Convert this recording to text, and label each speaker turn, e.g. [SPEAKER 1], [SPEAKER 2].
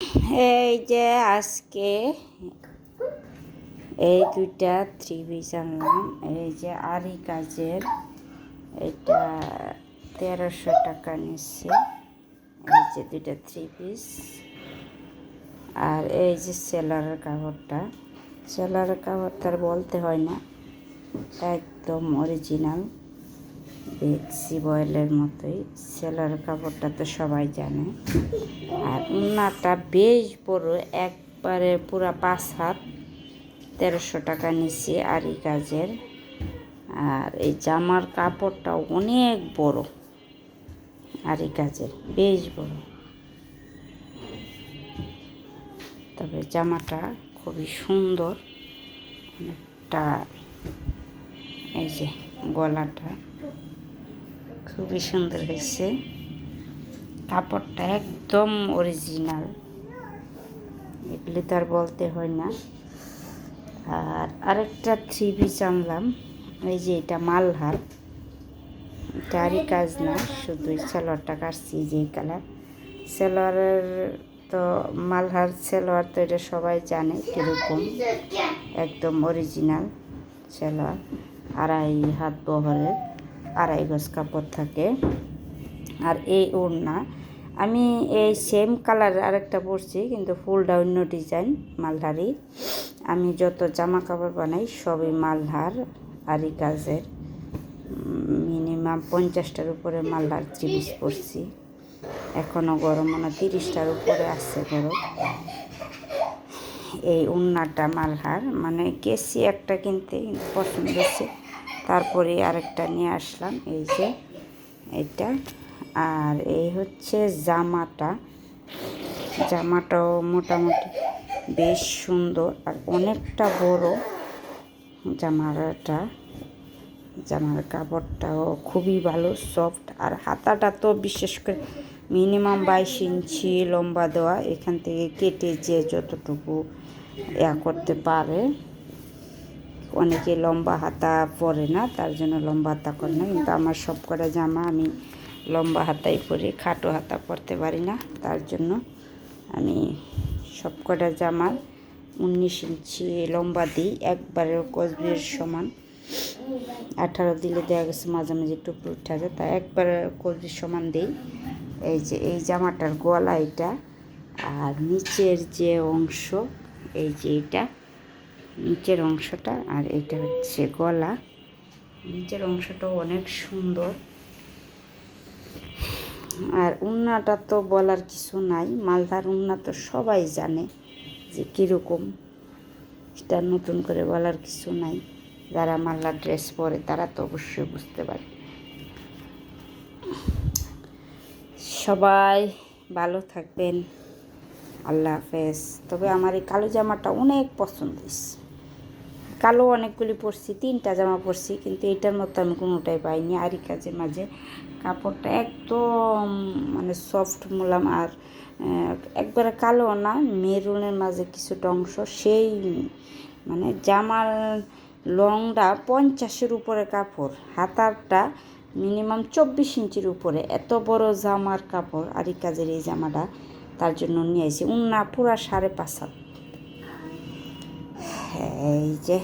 [SPEAKER 1] এই যে আজকে এই দুইটা থ্রি পিস আনলাম। এই যে আরি কাজের, এটা তেরোশো টাকা নিচ্ছে। এই যে দুইটা থ্রি পিস আর এই যে সেলারের কাপড়টা। সেলারের কাপড় তার বলতে হয় না, একদম অরিজিনাল দেখছি বয়েলের মতোই। সেলার কাপড়টা তো সবাই জানে। আর উন্নাটা বেশ বড়, একবারে পুরা পাঁচ হাত। তেরোশো টাকা নিচে আরি কাজের আর এই জামার কাপড়টা অনেক বড় আরি কাজের বেশ বড়। তবে জামাটা খুবই সুন্দর, অনেকটা এই যে গলাটা খুবই সুন্দর হয়েছে। কাপড়টা একদম অরিজিনাল এগুলি তো আর বলতে হয় না। আর আরেকটা থ্রি পিস আনলাম। এই যে এটা মালহার। এটারই কাজ না, শুধু সালোয়ারটা কাটছি যে কালার। সালোয়ারের তো মালহার সালোয়ার তো এটা সবাই জানে, কীরকম। একদম অরিজিনাল সালোয়ার। আড়াই হাত বহরের আড়াই গজ কাপড় থাকে। আর এই ওড়না। আমি এই সেম কালার আরেকটা পরছি, কিন্তু ফুলটা অন্য ডিজাইন মালহারি। আমি যত জামা কাপড় বানাই, সবই মালহার, আরি কাজের মিনিমাম পঞ্চাশটার উপরে মালহার চিবিস পরছি। এখনও গরম মনে তিরিশটার উপরে আসছে গরম। এই উন্নাটা মালহার। মানে গেছি একটা কিনতে, কিন্তু পছন্দ হয়েছে। তারপরে আরেকটা নিয়ে আসলাম, এই যে এটা আর এই হচ্ছে জামাটা। জামাটাও মোটামুটি বেশ সুন্দর আর অনেকটা বড় জামাটা। জামার কাপড়টাও খুবই ভালো সফট আর হাতাটা তো বিশেষ করে মিনিমাম বাইশ ইঞ্চি লম্বা দেওয়া, এখান থেকে কেটে যে যতটুকু ইয়া করতে পারে। অনেকে লম্বা হাতা পরে না, তার জন্য লম্বা হাতা করে না, কিন্তু আমার সব কটা জামা আমি লম্বা হাতাই পরি, খাটো হাতা পরতে পারি না। তার জন্য আমি সব কটা জামা উনিশ ইঞ্চি লম্বা দিই। একবারে কসবির সমান। আঠারো দিলে দেওয়া গেছে মাঝে মাঝে টুকরো উঠে যায় তাই একবারে কসবির সমান দিই। এই যে, এই জামাটার গলা এটা। আর নিচের যে অংশ, এই যে এটা, নিচের অংশটা, আর এটা হচ্ছে গলা। নিচের অংশটাও অনেক সুন্দর। আর উন্নাটা তো বলার কিছু নাই, মালদার উন্না তো সবাই জানে যে কীরকম। এটা নতুন করে বলার কিছু নাই, যারা মালদার ড্রেস পরে তারা তো অবশ্যই বুঝতে পারে। সবাই ভালো থাকবেন, আল্লাহ হাফেজ। তবে আমার এই কালো জামাটা অনেক পছন্দ হয়েছে। কালো অনেকগুলি পরছি, তিনটা জামা পরছি, কিন্তু এটার মতো আমি কোনোটাই পাইনি। আরই কাজের মাঝে কাপড়টা একদম মানে সফট মোলাম আর একবারে কালো না, মেরুনের মাঝে কিছুটা অংশ। সেই মানে জামার লংটা পঞ্চাশের উপরে কাপড়, হাতারটা মিনিমাম চব্বিশ ইঞ্চির উপরে। এত বড় জামার কাপড় আরি কাজের এই জামাটা তার জন্য নিয়ে আসি উন্না পুরা সাড়ে পাঁচ এই যে